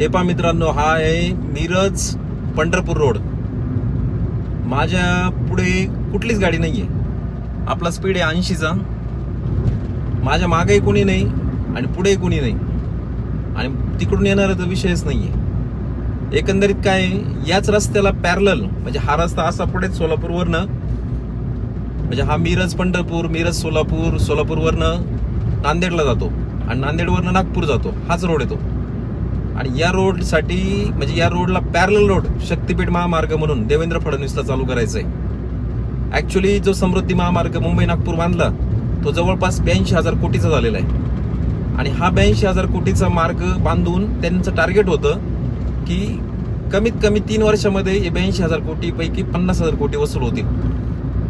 हे मित्रांनो हा आहे मिरज पंढरपूर रोड. माझ्या पुढे कुठलीच गाडी नाही आहे आपला स्पीड आहे ऐंशीचा. माझ्या मागेही कोणी नाही आणि पुढेही कोणी नाही. आणि तिकडून येणारा तर विषयच नाही आहे एकंदरीत काय याच रस्त्याला पॅरल म्हणजे हा रस्ता असा पुढे सोलापूरवरनं. म्हणजे हा मिरज पंढरपूर मिरज सोलापूर सोलापूरवरनं नांदेडला जातो. आणि नांदेडवरनं नागपूर जातो. हाच रोड येतो आणि या रोडसाठी म्हणजे या रोडला पॅरल रोड शक्तीपीठ महामार्ग म्हणून देवेंद्र फडणवीसला चालू करायचा आहे ॲक्च्युली जो समृद्धी महामार्ग मुंबई नागपूर बांधला तो जवळपास ब्याऐंशी हजार कोटीचा झालेला आहे. आणि हा ब्याऐंशी हजार कोटीचा मार्ग बांधून त्यांचं टार्गेट होतं की कमीत कमी तीन वर्षामध्ये हे ब्याऐंशी हजार कोटीपैकी पन्नास हजार कोटी वसूल होतील.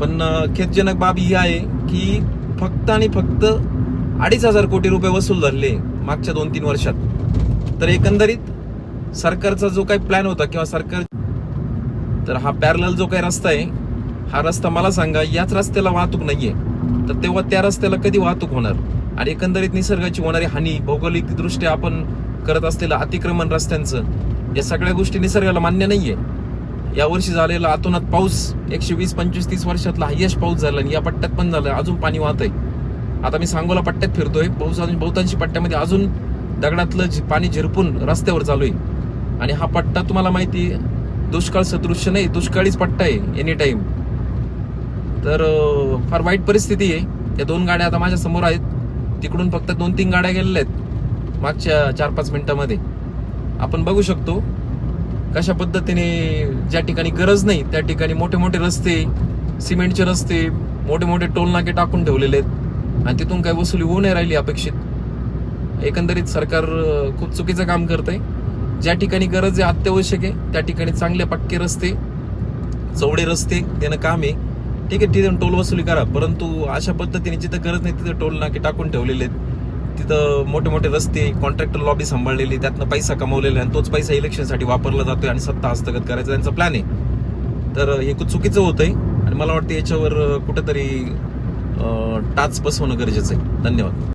पण खेदजनक बाब ही आहे की फक्त आणि फक्त अडीच हजार कोटी रुपये वसूल झाले मागच्या दोन तीन वर्षात. तर एकंदरीत सरकारचा जो काही प्लॅन होता किंवा सरकार तर हा पॅरल जो काही रस्ता आहे हा रस्ता मला सांगा याच रस्त्याला वाहतूक नाहीये. तर तेव्हा त्या रस्त्याला कधी वाहतूक होणार? आणि एकंदरीत निसर्गाची होणारी हानी भौगोलिकदृष्ट्या आपण करत असलेलं अतिक्रमण रस्त्यांचं या सगळ्या गोष्टी निसर्गाला मान्य नाहीये. यावर्षी झालेला अतोनात पाऊस एकशे वीस पंचवीस तीस वर्षातला हायेस्ट पाऊस झाला आणि या पट्ट्यात पण झाला अजून पाणी वाहत आहे आता मी सांगोला पट्ट्यात फिरतोय बहुतांश बहुतांशी पट्ट्यामध्ये अजून दगडातलं झि- पाणी झिरपून रस्त्यावर चालू आहे. आणि हा पट्टा तुम्हाला माहिती दुष्काळ सदृश्य नाही दुष्काळीच पट्टा आहे एनी टाईम तर फार वाईट परिस्थिती आहे. त्या दोन गाड्या आता माझ्यासमोर आहेत. तिकडून फक्त दोन तीन गाड्या गेलेल्या आहेत. मागच्या चार पाच मिनिटामध्ये. आपण बघू शकतो कशा पद्धतीने ज्या ठिकाणी गरज नाही त्या ठिकाणी मोठे मोठे रस्ते सिमेंटचे रस्ते मोठे मोठे टोल नाके टाकून ठेवलेले आहेत. आणि तिथून काही वसुली होऊ नाही राहिली अपेक्षित. एकंदरीत सरकार खूप चुकीचं काम करतंय. ज्या ठिकाणी गरज आहे अत्यावश्यक आहे त्या ठिकाणी चांगले पक्के रस्ते चौडे रस्ते देणं काम आहे. ठीक आहे तिथे टोल वसुली करा परंतु अशा पद्धतीने जिथं गरज नाही तिथं टोल नाके टाकून ठेवलेले आहेत. तिथं मोठे मोठे रस्ते कॉन्ट्रॅक्टर लॉबी सांभाळलेली त्यातनं पैसा कमवलेला आहे आणि तोच पैसा इलेक्शनसाठी वापरला जातोय आणि सत्ता हस्तगत करायचा त्यांचा प्लॅन आहे. तर हे खूप चुकीचं होतंय आणि मला वाटतं याच्यावर कुठेतरी टाच बसवणं गरजेचं आहे. धन्यवाद.